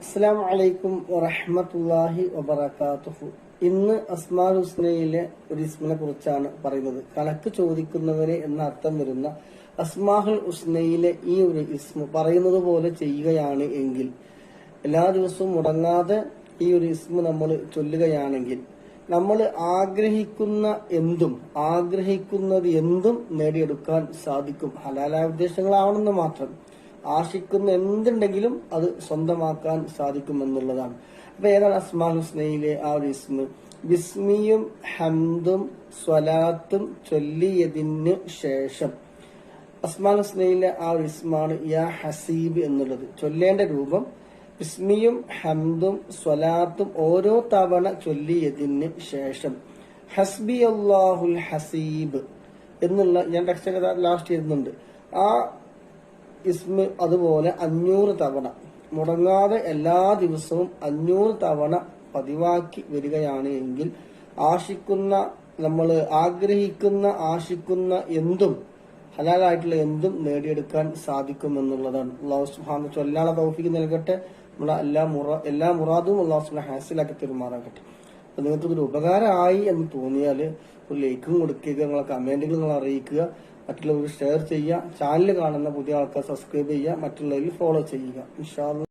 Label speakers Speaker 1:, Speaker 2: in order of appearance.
Speaker 1: അസ്സാം വലൈക്കും വറഹമത്തല്ലാഹി വബർക്കാത്തുഹു ഇന്ന് അസ്മാൽ ഹുസ്നയിലെ ഒരു ഇസ്മിനെ കുറിച്ചാണ് പറയുന്നത്. കണക്ക് ചോദിക്കുന്നവരെ എന്ന അർത്ഥം വരുന്ന അസ്മാഹുൽ ഹുസ്നയിലെ ഈ ഒരു ഇസ്മ പറയുന്നത് പോലെ ചെയ്യുകയാണ് എങ്കിൽ എല്ലാ ദിവസവും മുടങ്ങാതെ ഈ ഒരു ഇസ്മ നമ്മൾ ചൊല്ലുകയാണെങ്കിൽ നമ്മൾ ആഗ്രഹിക്കുന്ന എന്തും ആഗ്രഹിക്കുന്നത് എന്തും നേടിയെടുക്കാൻ സാധിക്കും. ഹലാലായ ഉദ്ദേശങ്ങളാവണമെന്ന് മാത്രം. ആശിക്കുന്ന എന്തുണ്ടെങ്കിലും അത് സ്വന്തമാക്കാൻ സാധിക്കുമെന്നുള്ളതാണ്. അപ്പൊ ഏതാണ് അസ്മാൻ ഹുസ്നയിലെ ആ ഒരു ഇസ്മ? ബിസ്മിയും ഹംദും സ്വലാത്തും ചൊല്ലിയതിന് ശേഷം. അസ്മാൻ ഹുസ്നയിലെ ആ ഒരു ഇസ്മാണ് യാ ഹസീബ് എന്നുള്ളത്. ചൊല്ലേണ്ട രൂപം ബിസ്മിയും ഹംദും സ്വലാത്തും ഓരോ തവണ ചൊല്ലിയതിന് ശേഷം. ഹസ്ബി അള്ളാഹുൽ ഹസീബ് എന്നുള്ള ഞാൻ ടെക്സ്റ്റ് ലാസ്റ്റ് ചെയ്യുന്നുണ്ട് ആ ഇസ്മ അതുപോലെ അഞ്ഞൂറ് തവണ. മുടങ്ങാതെ എല്ലാ ദിവസവും അഞ്ഞൂറ് തവണ പതിവാക്കി വരികയാണ് എങ്കിൽ ആശിക്കുന്ന നമ്മൾ ആഗ്രഹിക്കുന്ന ആശിക്കുന്ന എന്തും ഹലാലായിട്ടുള്ള എന്തും നേടിയെടുക്കാൻ സാധിക്കുമെന്നുള്ളതാണ്. അള്ളാഹു സുഹാൻ ചൊല്ലാളെ തൗഫിക്ക് നൽകട്ടെ. നമ്മളെ എല്ലാ മുറ എല്ലാ മുറാദും അള്ളാഹു സുഹാൻ ഹാസിലാക്കി പെരുമാറാകട്ടെ നിങ്ങൾക്ക് ഇതൊരു ഉപകാരമായി എന്ന് തോന്നിയാൽ ഒരു ലൈക്കും കൊടുക്കുക നിങ്ങളെ കമന്റുകൾ നിങ്ങൾ അറിയിക്കുക മറ്റുള്ളവർ ഷെയർ ചെയ്യുക ചാനൽ കാണുന്ന പുതിയ ആൾക്കാർ സബ്സ്ക്രൈബ് ചെയ്യുക മറ്റുള്ളവരിൽ ഫോളോ ചെയ്യുക. ഇൻഷാ അല്ലാ.